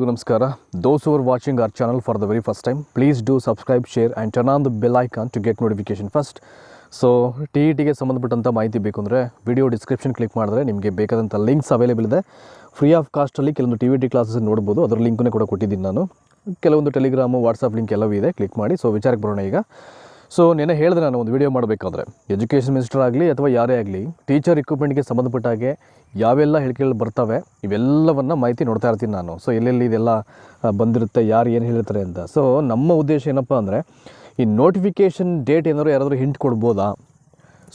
ನಮಸ್ಕಾರ. Those who are watching our channel for the very first time please do subscribe share and turn on the bell icon to get notification first so T E ಟಿಗೆ ಸಂಬಂಧಪಟ್ಟಂಥ ಮಾಹಿತಿ ಬೇಕು ಅಂದರೆ video description click ಮಾಡಿದ್ರೆ ನಿಮಗೆ ಬೇಕಾದಂಥ links available ಇದೆ. Free of ಕಾಸ್ಟಲ್ಲಿ ಕೆಲವೊಂದು ಟಿ ವಿ ಟಿ ಕ್ಲಾಸಸ್ ನೋಡ್ಬೋದು. ಅದರ ಲಿಂಕನ್ನೇ ಕೂಡ ಕೊಟ್ಟಿದ್ದೀನಿ ನಾನು. ಕೆಲವೊಂದು ಟೆಲಿಗ್ರಾಮು ವಾಟ್ಸಪ್ ಲಿಂಕ್ ಎಲ್ಲವೂ ಇದೆ. ಕ್ಲಿಕ್ ಮಾಡಿ. ಸೊ ವಿಚಾರಕ್ಕೆ ಬರೋಣ ಈಗ. ಸೊ ನೆನೆ ಹೇಳಿದೆ ನಾನು ಒಂದು ವಿಡಿಯೋ ಮಾಡಬೇಕಾದ್ರೆ. ಎಜುಕೇಷನ್ ಮಿನಿಸ್ಟರ್ ಆಗಲಿ ಅಥವಾ ಯಾರೇ ಆಗಲಿ ಟೀಚರ್ ರಿಕ್ರೂಟ್ಮೆಂಟ್ಗೆ ಸಂಬಂಧಪಟ್ಟ ಹಾಗೆ ಯಾವೆಲ್ಲ ಹೇಳಿಕೆಗಳು ಬರ್ತವೆ, ಇವೆಲ್ಲವನ್ನು ಮಾಹಿತಿ ನೋಡ್ತಾ ಇರ್ತೀನಿ ನಾನು. ಸೊ ಎಲ್ಲೆಲ್ಲಿ ಇದೆಲ್ಲ ಬಂದಿರುತ್ತೆ, ಯಾರು ಏನು ಹೇಳಿರ್ತಾರೆ ಅಂತ. ಸೊ ನಮ್ಮ ಉದ್ದೇಶ ಏನಪ್ಪ ಅಂದರೆ, ಈ ನೋಟಿಫಿಕೇಷನ್ ಡೇಟ್ ಏನಾದ್ರು ಯಾರಾದರೂ ಹಿಂಟ್ ಕೊಡ್ಬೋದಾ?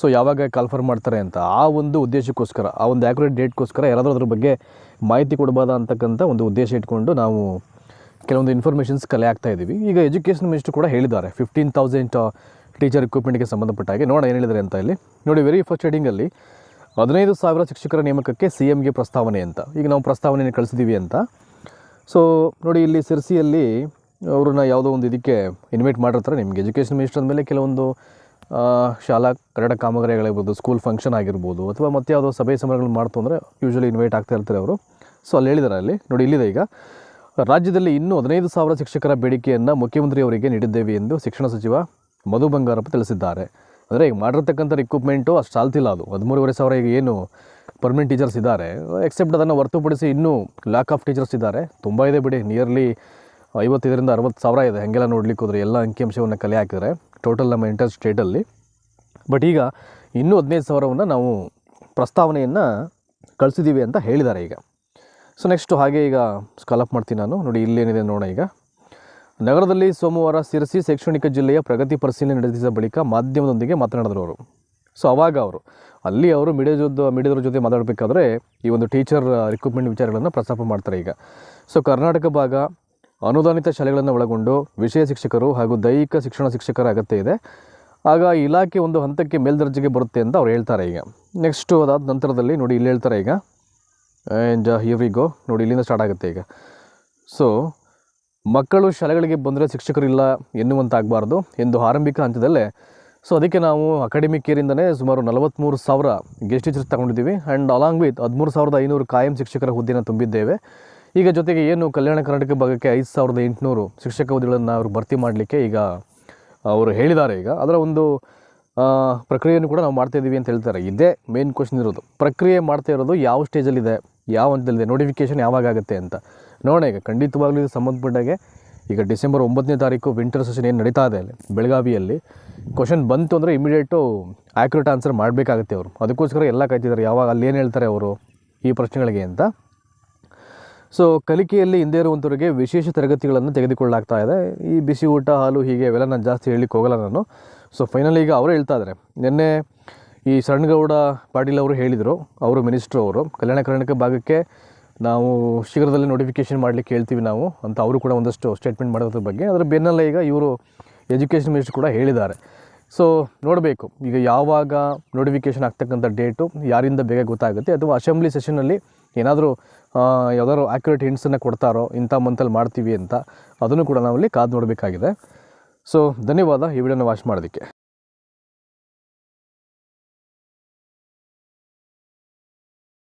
ಸೊ ಯಾವಾಗ ಕಾಲ್ಫರ್ ಮಾಡ್ತಾರೆ ಅಂತ. ಆ ಒಂದು ಉದ್ದೇಶಕ್ಕೋಸ್ಕರ, ಆ ಒಂದು ಆ್ಯಕ್ಯುರೇಟ್ ಡೇಟ್ಗೋಸ್ಕರ ಯಾರಾದರೂ ಅದ್ರ ಬಗ್ಗೆ ಮಾಹಿತಿ ಕೊಡ್ಬೋದಾ ಅಂತಕ್ಕಂಥ ಒಂದು ಉದ್ದೇಶ ಇಟ್ಕೊಂಡು ನಾವು ಕೆಲವೊಂದು ಇನ್ಫಾರ್ಮೇಷನ್ಸ್ ಕಲೆ ಆಗ್ತಾ ಇದ್ದೀವಿ ಈಗ ಎಜುಕೇಷನ್ ಮಿನಿಸ್ಟರ್ ಕೂಡ ಹೇಳಿದ್ದಾರೆ. ಫಿಫ್ಟೀನ್ ತೌಸಂಡ್ ಟೀಚರ್ ಇಕ್ವಿಪ್ಮೆಂಟ್ಗೆ ಸಂಬಂಧಪಟ್ಟ ಹಾಗೆ. ನೋಡೋಣ ಏನು ಹೇಳಿದ್ದಾರೆ ಅಂತ ಇಲ್ಲಿ. ನೋಡಿ ವೆರಿ ಫಸ್ಟ್ ಹೆಡಿಂಗಲ್ಲಿ ಹದಿನೈದು ಸಾವಿರ ಶಿಕ್ಷಕರ ನೇಮಕಕ್ಕೆ ಸಿ ಎಮ್ಗೆ ಪ್ರಸ್ತಾವನೆ ಅಂತ. ಈಗ ನಾವು ಪ್ರಸ್ತಾವನೆಯನ್ನು ಕಳಿಸಿದ್ದೀವಿ ಅಂತ. ಸೊ ನೋಡಿ, ಇಲ್ಲಿ ಸಿರ್ಸಿಯಲ್ಲಿ ಅವ್ರನ್ನ ಯಾವುದೋ ಒಂದು ಇದಕ್ಕೆ ಇನ್ವೈಟ್ ಮಾಡಿರ್ತಾರೆ ನಿಮಗೆ. ಎಜುಕೇಷನ್ ಮಿನಿಸ್ಟರ್ ಮೇಲೆ ಕೆಲವೊಂದು ಶಾಲಾ, ಕನ್ನಡ ಕಾಮಗಾರಿಗಳಿರ್ಬೋದು ಸ್ಕೂಲ್ ಫಂಕ್ಷನ್ ಆಗಿರ್ಬೋದು, ಅಥವಾ ಮತ್ತೆ ಯಾವುದೋ ಸಭೆ ಸಮಾರಂಭಗಳು ಮಾಡ್ತು ಅಂದರೆ ಯೂಶ್ವಲಿ ಇನ್ವೈಟ್ ಆಗ್ತಾ ಇರ್ತಾರೆ ಅವರು. ಸೊ ಅಲ್ಲಿ ಹೇಳಿದ್ದಾರೆ ಅಲ್ಲಿ. ನೋಡಿ, ಇಲ್ಲಿದೆ ಈಗ. ರಾಜ್ಯದಲ್ಲಿ ಇನ್ನೂ ಹದಿನೈದು ಸಾವಿರ ಶಿಕ್ಷಕರ ಬೇಡಿಕೆಯನ್ನು ಮುಖ್ಯಮಂತ್ರಿಯವರಿಗೆ ನೀಡಿದ್ದೇವೆ ಎಂದು ಶಿಕ್ಷಣ ಸಚಿವ ಮಧು ಬಂಗಾರಪ್ಪ ತಿಳಿಸಿದ್ದಾರೆ. ಅಂದರೆ ಈಗ ಮಾಡಿರ್ತಕ್ಕಂಥ ರಿಕ್ರೂಟ್ಮೆಂಟು ಅಷ್ಟು ಚಾಲ್ತಿಲ್ಲ ಅದು. ಹದಿಮೂರುವರೆ ಸಾವಿರ ಈಗ ಏನು ಪರ್ಮನೆಂಟ್ ಟೀಚರ್ಸ್ ಇದ್ದಾರೆ. ಎಕ್ಸೆಪ್ಟ್ ಅದನ್ನು ಹೊರತುಪಡಿಸಿ ಇನ್ನೂ ಲ್ಯಾಕ್ ಆಫ್ ಟೀಚರ್ಸ್ ಇದ್ದಾರೆ. ತುಂಬ ಇದೆ ಬಿಡಿ. ನಿಯರ್ಲಿ ಐವತ್ತೈದರಿಂದ ಅರವತ್ತು ಸಾವಿರ ಇದೆ. ಹಾಗೆಲ್ಲ ನೋಡ್ಲಿಕ್ಕೆ ಹೋದರೆ ಎಲ್ಲ ಅಂಕಿಅಂಶವನ್ನು ಕಲೆ ಹಾಕಿದರೆ ಟೋಟಲ್ ನಮ್ಮ ಎಂಟರ್ ಸ್ಟೇಟಲ್ಲಿ ಬಟ್ ಈಗ ಇನ್ನೂ ಹದಿನೈದು ಸಾವಿರವನ್ನು ನಾವು ಪ್ರಸ್ತಾವನೆಯನ್ನು ಕಳಿಸಿದ್ದೀವಿ ಅಂತ ಹೇಳಿದ್ದಾರೆ ಈಗ. ಸೊ ನೆಕ್ಸ್ಟು ಹಾಗೆ ಈಗ ಸ್ಕಾಲಪ್ ಮಾಡ್ತೀನಿ ನಾನು. ನೋಡಿ, ಇಲ್ಲೇನಿದೆ ನೋಡೋಣ ಈಗ. ನಗರದಲ್ಲಿ ಸೋಮವಾರ ಸಿರಸಿ ಶೈಕ್ಷಣಿಕ ಜಿಲ್ಲೆಯ ಪ್ರಗತಿ ಪರಿಶೀಲನೆ ನಡೆಸಿದ ಬಳಿಕ ಮಾಧ್ಯಮದೊಂದಿಗೆ ಮಾತನಾಡಿದ್ರು ಅವರು. ಸೊ ಅವಾಗ ಅವರು, ಅಲ್ಲಿ ಅವರು ಮೀಡಿಯಾ ಜೊತೆ ಮೀಡಿಯಾದವ್ರ ಜೊತೆ ಮಾತಾಡಬೇಕಾದ್ರೆ ಈ ಒಂದು ಟೀಚರ್ ರಿಕ್ರೂಟ್ಮೆಂಟ್ ವಿಚಾರಗಳನ್ನು ಪ್ರಸ್ತಾಪ ಮಾಡ್ತಾರೆ ಈಗ. ಸೊ ಕರ್ನಾಟಕ ಭಾಗ ಅನುದಾನಿತ ಶಾಲೆಗಳನ್ನು ಒಳಗೊಂಡು ವಿಷಯ ಶಿಕ್ಷಕರು ಹಾಗೂ ದೈಹಿಕ ಶಿಕ್ಷಣ ಶಿಕ್ಷಕರ ಅಗತ್ಯ ಇದೆ. ಆಗ ಇಲಾಖೆ ಒಂದು ಹಂತಕ್ಕೆ ಮೇಲ್ದರ್ಜೆಗೆ ಬರುತ್ತೆ ಅಂತ ಅವ್ರು ಹೇಳ್ತಾರೆ ಈಗ. ನೆಕ್ಸ್ಟು ಅದಾದ ನಂತರದಲ್ಲಿ ನೋಡಿ, ಇಲ್ಲಿ ಹೇಳ್ತಾರೆ ಈಗ. ಆ್ಯಂಡ್ ಹಿಯರ್ ವಿ ಗೋ ನೋಡಿ, ಇಲ್ಲಿಂದ ಸ್ಟಾರ್ಟ್ ಆಗುತ್ತೆ ಈಗ. ಸೊ ಮಕ್ಕಳು ಶಾಲೆಗಳಿಗೆ ಬಂದರೆ ಶಿಕ್ಷಕರಿಲ್ಲ ಎನ್ನುವಂತಾಗಬಾರ್ದು ಎಂದು ಆರಂಭಿಕ ಹಂತದಲ್ಲೇ. ಸೊ ಅದಕ್ಕೆ ನಾವು ಅಕಾಡೆಮಿಕ್ ಇಯರಿಂದನೇ ಸುಮಾರು ನಲವತ್ತ್ಮೂರು ಸಾವಿರ ಗೆಸ್ಟ್ ಟೀಚರ್ಸ್ ತಗೊಂಡಿದ್ದೀವಿ. ಆ್ಯಂಡ್ ಅಲಾಂಗ್ ವಿತ್ ಹದಿಮೂರು ಸಾವಿರದ ಐನೂರು ಕಾಯಂ ಶಿಕ್ಷಕರ ಹುದ್ದೆನ ತುಂಬಿದ್ದೇವೆ. ಈಗ ಜೊತೆಗೆ ಏನು ಕಲ್ಯಾಣ ಕರ್ನಾಟಕ ಭಾಗಕ್ಕೆ ಐದು ಸಾವಿರದ ಎಂಟುನೂರು ಶಿಕ್ಷಕ ಹುದ್ದೆಗಳನ್ನು ಅವರು ಭರ್ತಿ ಮಾಡಲಿಕ್ಕೆ ಈಗ ಅವರು ಹೇಳಿದ್ದಾರೆ ಈಗ. ಅದರ ಒಂದು ಪ್ರಕ್ರಿಯೆಯನ್ನು ಕೂಡ ನಾವು ಮಾಡ್ತಾ ಇದ್ದೀವಿ ಅಂತ ಹೇಳ್ತಾರೆ. ಇದೇ ಮೇನ್ ಕ್ವಶನ್ ಇರೋದು. ಪ್ರಕ್ರಿಯೆ ಮಾಡ್ತಾ ಇರೋದು ಯಾವ ಸ್ಟೇಜಲ್ಲಿದೆ ಯಾವ ಹಂತದಲ್ಲಿದೆ? ನೋಟಿಫಿಕೇಶನ್ ಯಾವಾಗ ಆಗುತ್ತೆ ಅಂತ. ನೋಡೋಣ, ಈಗ ಖಂಡಿತವಾಗ್ಲೂ ಇದು ಸಂಬಂಧಪಟ್ಟಾಗೆ ಈಗ ಡಿಸೆಂಬರ್ ಒಂಬತ್ತನೇ ತಾರೀಕು ವಿಂಟರ್ ಸೆಷನ್ ಏನು ನಡೀತಾ ಇದೆ ಅಲ್ಲಿ, ಬೆಳಗಾವಿಯಲ್ಲಿ. ಕ್ವಶನ್ ಬಂತು ಅಂದರೆ ಇಮಿಡಿಯೇಟು ಆ್ಯಕ್ಯುರೇಟ್ ಆನ್ಸರ್ ಮಾಡಬೇಕಾಗುತ್ತೆ ಅವರು. ಅದಕ್ಕೋಸ್ಕರ ಎಲ್ಲ ಕಾಯ್ತಿದ್ದಾರೆ. ಯಾವಾಗ, ಅಲ್ಲಿ ಏನು ಹೇಳ್ತಾರೆ ಅವರು ಈ ಪ್ರಶ್ನೆಗಳಿಗೆ ಅಂತ. ಸೊ ಕಲಿಕೆಯಲ್ಲಿ ಹಿಂದೆ ಇರುವಂಥವ್ರಿಗೆ ವಿಶೇಷ ತರಗತಿಗಳನ್ನು ತೆಗೆದುಕೊಳ್ಳಲಾಗ್ತಾ ಇದೆ. ಈ ಬಿಸಿ ಊಟ, ಹಾಲು ಹೀಗೆ ಇವೆಲ್ಲ ನಾನು ಜಾಸ್ತಿ ಹೇಳಲಿಕ್ಕೆ ಹೋಗಲ್ಲ ನಾನು. ಸೊ ಫೈನಲಿ ಈಗ ಅವರು ಹೇಳ್ತಾ ಇದ್ದಾರೆ. ನಿನ್ನೆ ಈ ಸಣ್ಣಗೌಡ ಪಾಟೀಲ್ ಅವರು ಹೇಳಿದರು, ಅವರು ಮಿನಿಸ್ಟ್ರು ಅವರು, ಕಲ್ಯಾಣ ಕರ್ನಾಟಕ ಭಾಗಕ್ಕೆ ನಾವು ಶೀಘ್ರದಲ್ಲಿ ನೋಟಿಫಿಕೇಶನ್ ಮಾಡಲಿಕ್ಕೆ ಹೇಳ್ತೀವಿ ನಾವು ಅಂತ ಅವರು ಕೂಡ ಒಂದಷ್ಟು ಸ್ಟೇಟ್ಮೆಂಟ್ ಮಾಡೋದ್ರ ಬಗ್ಗೆ. ಅದರ ಬೆನ್ನಲ್ಲೇ ಈಗ ಇವರು ಎಜುಕೇಷನ್ ಮಿನಿಸ್ಟ್ರ್ ಕೂಡ ಹೇಳಿದ್ದಾರೆ. ಸೊ ನೋಡಬೇಕು, ಈಗ ಯಾವಾಗ ನೋಟಿಫಿಕೇಷನ್ ಆಗ್ತಕ್ಕಂಥ ಡೇಟು ಯಾರಿಂದ ಬೇಗ ಗೊತ್ತಾಗುತ್ತೆ, ಅಥವಾ ಅಸೆಂಬ್ಲಿ ಸೆಷನಲ್ಲಿ ಏನಾದರೂ ಯಾವ್ದಾದ್ರು ಆ್ಯಕ್ಯುರೇಟ್ ಹಿಂಟ್ಸನ್ನು ಕೊಡ್ತಾರೋ, ಇಂಥ ಮಂತಲ್ಲಿ ಮಾಡ್ತೀವಿ ಅಂತ, ಅದನ್ನು ಕೂಡ ನಾವಲ್ಲಿ ಕಾದು ನೋಡಬೇಕಾಗಿದೆ. ಸೊ ಧನ್ಯವಾದ, ಈ ವಿಡಿಯೋನ ವಾಚ್ ಮಾಡೋದಕ್ಕೆ.